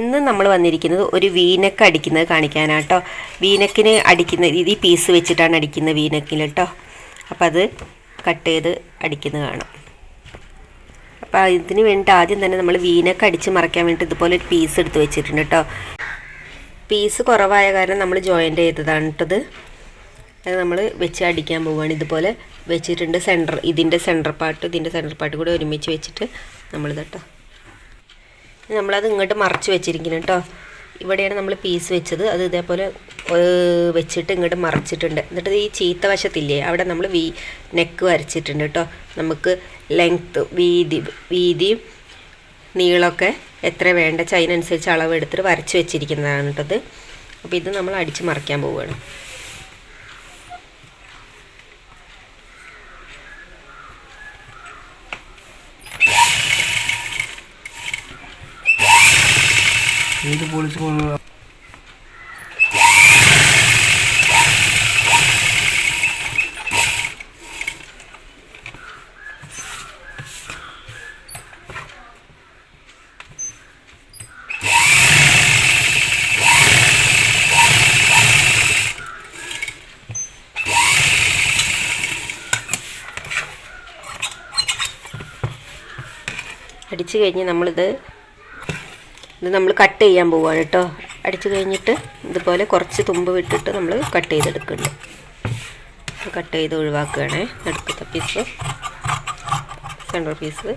ഇന്ന് നമ്മൾ വന്നിരിക്കുന്നത് ഒരു വീനക്ക് അടിക്കുന്നത് കാണിക്കാനാട്ടോ. വീനക്കിന് അടിക്കുന്ന രീതി പീസ് വെച്ചിട്ടാണ് അടിക്കുന്നത് വീനക്കിൽ കേട്ടോ അപ്പോൾ അത് കട്ട് ചെയ്ത് അടിക്കുന്നത് കാണാം. അപ്പോൾ ഇതിന് വേണ്ടി ആദ്യം തന്നെ നമ്മൾ വീനക്ക് അടിച്ച് മറയ്ക്കാൻ വേണ്ടി ഇതുപോലെ ഒരു പീസ് എടുത്ത് വെച്ചിട്ടുണ്ട് കേട്ടോ പീസ് കുറവായ കാരണം നമ്മൾ ജോയിന്റ് ചെയ്തതാണ് കേട്ടത് അത് നമ്മൾ വെച്ച് അടിക്കാൻ പോവുകയാണ് ഇതുപോലെ വെച്ചിട്ടുണ്ട് സെന്റർ ഇതിന്റെ സെന്റർ പാർട്ട് ഇതിന്റെ സെന്റർ പാർട്ട് കൂടെ ഒരുമിച്ച് വെച്ചിട്ട് നമ്മളിത് കേട്ടോ നമ്മളത് ഇങ്ങോട്ട് മറച്ച് വെച്ചിരിക്കുന്നു കേട്ടോ. ഇവിടെയാണ് നമ്മൾ പീസ് വെച്ചത്. അത് ഇതേപോലെ വെച്ചിട്ട് ഇങ്ങോട്ട് മറച്ചിട്ടുണ്ട്. എന്നിട്ട് ഈ ചീത്ത വശത്തില്ലേ അവിടെ നമ്മൾ വീ നെക്ക് വരച്ചിട്ടുണ്ട് കേട്ടോ. നമുക്ക് ലെങ്ത്ത് വീതി വീതിയും നീളമൊക്കെ എത്ര വേണ്ട അതിനനുസരിച്ച് അളവ് എടുത്തിട്ട് വരച്ച് വെച്ചിരിക്കുന്നതാണ് കേട്ടത് അപ്പോൾ ഇത് നമ്മൾ അടിച്ച് മറിക്കാൻ പോവുകയാണ്. പോലീസ് കൊണ്ടുപോകാം അടിച്ച് കഴിഞ്ഞ് നമ്മളിത് ഇത് നമ്മൾ കട്ട് ചെയ്യാൻ പോവുകയാണ് കേട്ടോ. അടിച്ചു കഴിഞ്ഞിട്ട് ഇതുപോലെ കുറച്ച് തുമ്പ് വിട്ടിട്ട് നമ്മൾ കട്ട് ചെയ്തെടുക്കുന്നുണ്ട്. കട്ട് ചെയ്ത് ഒഴിവാക്കുകയാണേ. നടുക്കത്തെ പീസ് സെൻട്രൽ പീസ്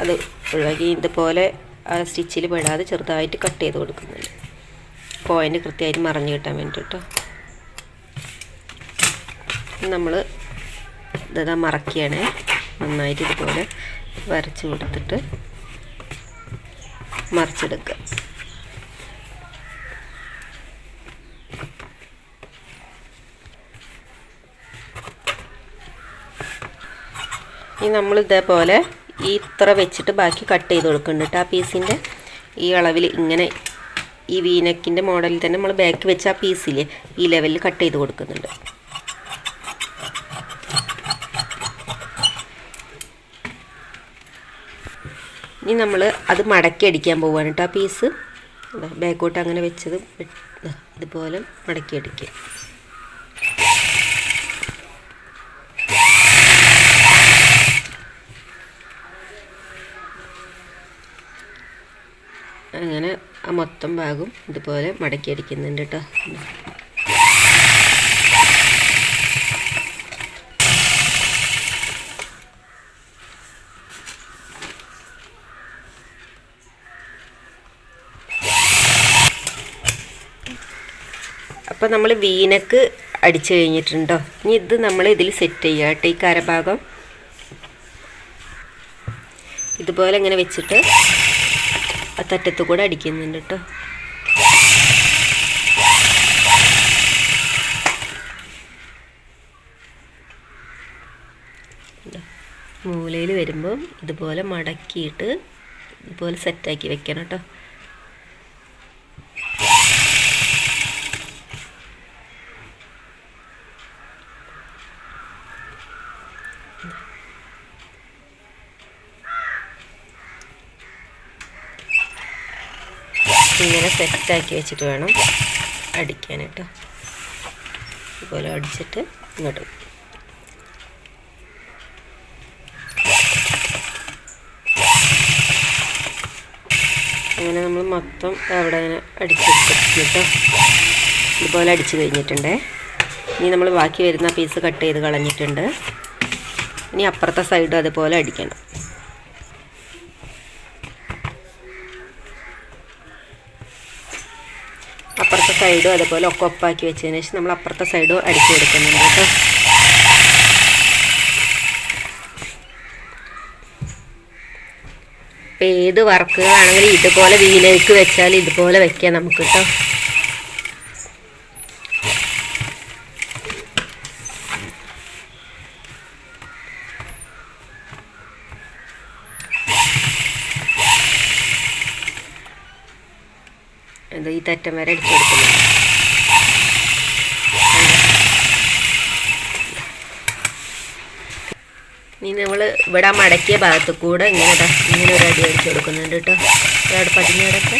അത് ഒഴിവാക്കി ഇതുപോലെ ആ സ്റ്റിച്ചിൽ പെടാതെ ചെറുതായിട്ട് കട്ട് ചെയ്ത് കൊടുക്കുന്നുണ്ട്. പോയിന്റ് കൃത്യമായിട്ട് മറഞ്ഞു കിട്ടാൻ വേണ്ടി കേട്ടോ നമ്മൾ ഇതാ മറക്കുകയാണേ. നന്നായിട്ട് ഇതുപോലെ വരച്ച് കൊടുത്തിട്ട് മറിച്ചെടുക്കുക. ഇനി നമ്മൾ ഇതേപോലെ ഈ ഇത്ര വെച്ചിട്ട് ബാക്കി കട്ട് ചെയ്ത് കൊടുക്കുന്നുണ്ട് ആ പീസിന്റെ. ഈ അളവിൽ ഇങ്ങനെ ഈ വീനക്കിന്റെ മോഡലിൽ തന്നെ നമ്മൾ ബാക്ക് വെച്ച ആ പീസിൽ ഈ ലെവലിൽ കട്ട് ചെയ്ത് കൊടുക്കുന്നുണ്ട്. ഇനി നമ്മൾ അത് മടക്കി അടിക്കാൻ പോവുകയാണ് കേട്ടോ ആ പീസ് ബാക്കോട്ട് അങ്ങനെ വെച്ചത് ഇതുപോലെ മടക്കി അടിക്കുക. അങ്ങനെ ആ മൊത്തം ഭാഗം ഇതുപോലെ മടക്കി അടിക്കുന്നുണ്ട് കേട്ടോ അപ്പോൾ നമ്മൾ വീനക്ക് അടിച്ചു കഴിഞ്ഞിട്ടുണ്ടോ? ഇനി ഇത് നമ്മൾ ഇതിൽ സെറ്റ് ചെയ്യുക കേട്ടോ ഈ കരഭാഗം. ഇതുപോലെ ഇങ്ങനെ വെച്ചിട്ട് ആ തറ്റത്ത് കൂടെ അടിക്കുന്നുണ്ട് കേട്ടോ. മൂലയിൽ വരുമ്പം ഇതുപോലെ മടക്കിയിട്ട് ഇതുപോലെ സെറ്റാക്കി വെക്കണം കേട്ടോ. ഇങ്ങനെ സെറ്റാക്കി വെച്ചിട്ട് വേണം അടിക്കാൻ കേട്ടോ ഇതുപോലെ അടിച്ചിട്ട് ഇങ്ങോട്ട് അങ്ങനെ നമ്മൾ മൊത്തം അവിടെ അങ്ങനെ അടിച്ചെടുത്തിട്ടോ ഇതുപോലെ അടിച്ച് കഴിഞ്ഞിട്ടുണ്ടേ. ഇനി നമ്മൾ ബാക്കി വരുന്ന പീസ് കട്ട് ചെയ്ത് കളഞ്ഞിട്ടുണ്ട്. ഇനി അപ്പുറത്തെ സൈഡും അതുപോലെ അടിക്കണം. അപ്പുറത്തെ സൈഡും അതുപോലെ ഒക്കെ ഒപ്പാക്കി വെച്ചതിന് ശേഷം നമ്മൾ അപ്പുറത്തെ സൈഡും അടിച്ചു കൊടുക്കുന്നുണ്ട് കേട്ടോ. ഇപ്പം ഏത് വർക്കുകളാണെങ്കിലും ഇതുപോലെ വീലേക്ക് വെച്ചാൽ ഇതുപോലെ വെക്കാം നമുക്ക് കേട്ടോ. ഇത് ഈ തറ്റം വരെ അടിച്ചെടുക്കുന്നത് ഇനി നമ്മൾ ഇവിടെ മടക്കിയ ഭാഗത്ത് കൂടെ ഇങ്ങനെ ഇങ്ങനെ ഒരു അടി അടിച്ചു കൊടുക്കുന്നുണ്ട് കേട്ടോ. ഇവിടെ പതിഞ്ഞിടക്ക്.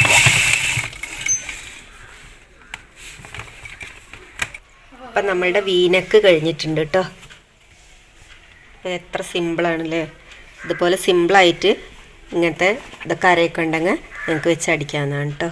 അപ്പം നമ്മളുടെ വീനക്ക് കഴിഞ്ഞിട്ടുണ്ട് കേട്ടോ. എത്ര സിമ്പിളാണല്ലേ? ഇതുപോലെ സിമ്പിളായിട്ട് ഇങ്ങനത്തെ ഇതൊക്കെ അരയൊക്കെ ഉണ്ടെങ്കിൽ നിങ്ങൾക്ക് വെച്ച് അടിക്കാവുന്നതാണ് കേട്ടോ.